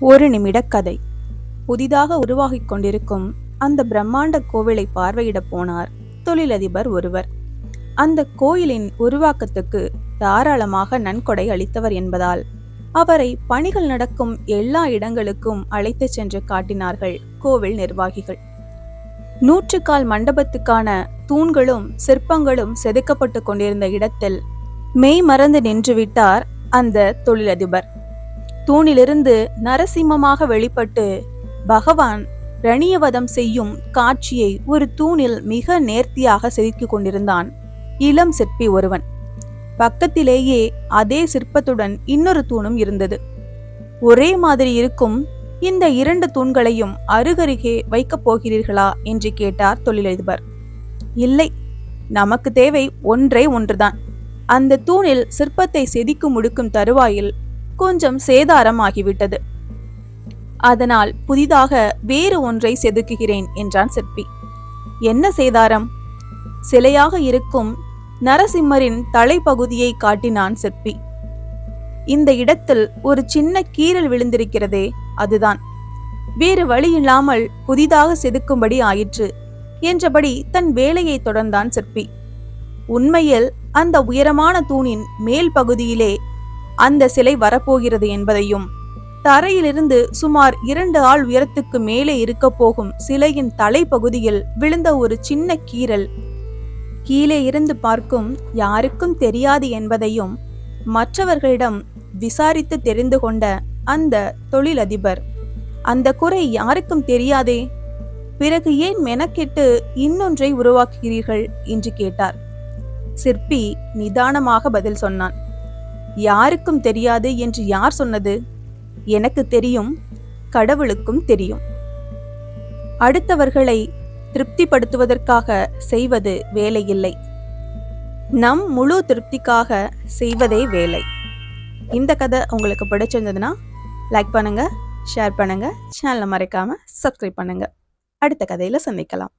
ஒரு நிமிட கதை. புதிதாக உருவாகிக் கொண்டிருக்கும் அந்த பிரம்மாண்ட கோவிலை பார்வையிட போனார் தொழிலதிபர் ஒருவர். அந்த கோயிலின் உருவாக்கத்துக்கு தாராளமாக நன்கொடை அளித்தவர் என்பதால் அவரை பணிகள் நடக்கும் எல்லா இடங்களுக்கும் அழைத்துச் சென்று காட்டினார்கள் கோவில் நிர்வாகிகள். நூற்றுக்கால் மண்டபத்துக்கான தூண்களும் சிற்பங்களும் செதுக்கப்பட்டு கொண்டிருந்த இடத்தில் மெய் மறந்து நின்றுவிட்டார் அந்த தொழிலதிபர். தூணிலிருந்து நரசிம்மமாக வெளிப்பட்டு பகவான் ரணியவதம் செய்யும் காட்சியை ஒரு தூணில் மிக நேர்த்தியாக செதுக்கிக் கொண்டிருந்தான். இளம் சிற்பி ஒருவன். பக்கத்திலேயே அதே சிற்பத்துடன் இன்னொரு தூணும் இருந்தது. ஒரே மாதிரி இருக்கும் இந்த இரண்டு தூண்களையும் அருகருகே வைக்கப் போகிறீர்களா என்று கேட்டார் தொழிலதிபர். இல்லை நமக்கு தேவை ஒன்றே ஒன்றுதான். அந்த தூணில் சிற்பத்தை செதுக்கும் முடுக்கும் தருவாயில் கொஞ்சம் சேதாரம் ஆகிவிட்டது அதனால் புதிதாக வேறு ஒன்றை செதுக்குகிறேன் என்றான் சிற்பி. என்ன சேதாரம்? சிலையாக இருக்கும் நரசிம்மரின் தலைப்பகுதியை காட்டினான் சிற்பி. இந்த இடத்தில் ஒரு சின்ன கீறல் விழுந்திருக்கிறதே அதுதான். வேறு வழி இல்லாமல் புதிதாக செதுக்கும்படி ஆயிற்று என்றபடி தன் வேலையை தொடர்ந்தான் சிற்பி. உண்மையில் அந்த உயரமான தூணின் மேல் பகுதியிலே அந்த சிலை வரப்போகிறது என்பதையும் தரையிலிருந்து சுமார் இரண்டு ஆள் உயரத்துக்கு மேலே இருக்க போகும் சிலையின் தலைப்பகுதியில் விழுந்த ஒரு சின்ன கீறல். கீழே இருந்து பார்க்கும் யாருக்கும் தெரியாது என்பதையும் மற்றவர்களிடம் விசாரித்து தெரிந்து கொண்ட அந்த தொழிலதிபர் அந்த குறை யாருக்கும் தெரியாதே? பிறகு ஏன் மெனக்கெட்டு இன்னொன்றை உருவாக்குகிறீர்கள்? என்று கேட்டார். சிற்பி நிதானமாக பதில் சொன்னான். யாருக்கும் தெரியாது என்று யார் சொன்னது? எனக்கு தெரியும் கடவுளுக்கும் தெரியும். அடுத்தவர்களை திருப்திப்படுத்துவதற்காக செய்வது வேலையில்லை. நம் முழு திருப்திக்காக செய்வதே வேலை. இந்த கதை உங்களுக்கு பிடிச்சிருந்ததுன்னா லைக் பண்ணுங்க ஷேர் பண்ணுங்க சேனலை மறைக்காம சப்ஸ்கிரைப் பண்ணுங்க. அடுத்த கதையில சந்திக்கலாம்.